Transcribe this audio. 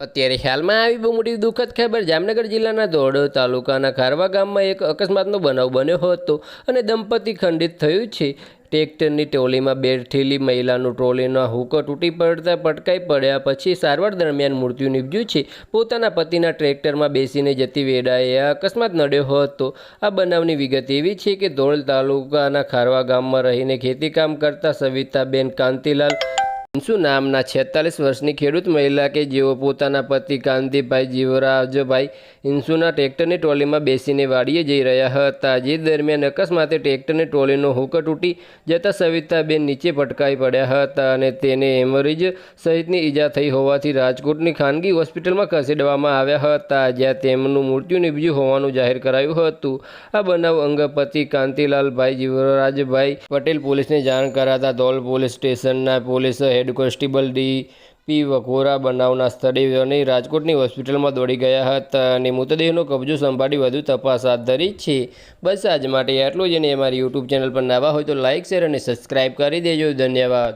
અત્યારે હાલમાં આવી બહુ મોટી દુઃખદ ખબર, જામનગર જિલ્લાના ધોરડો તાલુકાના ખારવા ગામમાં એક અકસ્માતનો બનાવ બન્યો હતો અને દંપતી ખંડિત થયું છે. ટ્રેક્ટરની ટોલીમાં બેઠેલી મહિલાનું ટ્રોલીનો હુકો તૂટી પડતા પટકાઈ પડ્યા પછી સારવાર દરમિયાન મૃત્યુ નીપજ્યું છે. પોતાના પતિના ટ્રેક્ટરમાં બેસીને જતી વેળાએ આ અકસ્માત નડ્યો હતો. આ બનાવની વિગત એવી છે કે ધોળ તાલુકાના ખારવા ગામમાં રહીને ખેતીકામ કરતા સવિતાબેન કાંતિલાલ ઇન્સુ નામના છેતાલીસ વર્ષની ખેડૂત મહિલા કે જેઓ પોતાના પતિ કાંતિભાઈ જીવરાજભાઈ ઇન્સુના ટ્રેક્ટરની ટ્રોલીમાં બેસીને વાડીએ જઈ રહ્યા હતા? જે દરમિયાન અકસ્માતે ટ્રેક્ટરની ટ્રોલીનો હુક તૂટી જતાં સવિતાબેન નીચે પટકાઈ પડ્યા હતા અને તેને હેમરેજ સહિતની ઈજા થઈ હોવાથી રાજકોટની ખાનગી હોસ્પિટલમાં ખસેડવામાં આવ્યા હતા, જ્યાં તેમનું મૃત્યુ નીપજ્યું હોવાનું જાહેર કરાયું હતું. આ બનાવ અંગે પતિ કાંતિલાલભાઈ જીવરાજભાઈ પટેલ પોલીસને જાણ કરાતા ધોલ પોલીસ સ્ટેશનના police head constable D P Vaghora બનાવના સ્થળે અને રાજકોટની હોસ્પિટલમાં દોડી ગયા હતા અને મૃતદેહનો કબજો સંભાળી વધુ તપાસ હાથ ધરી છે. બસ આજ માટે આટલું જ અને અમારી યુટ્યુબ ચેનલ પર નવા હોય તો લાઇક શેર અને સબસ્ક્રાઇબ કરી દેજો. ધન્યવાદ.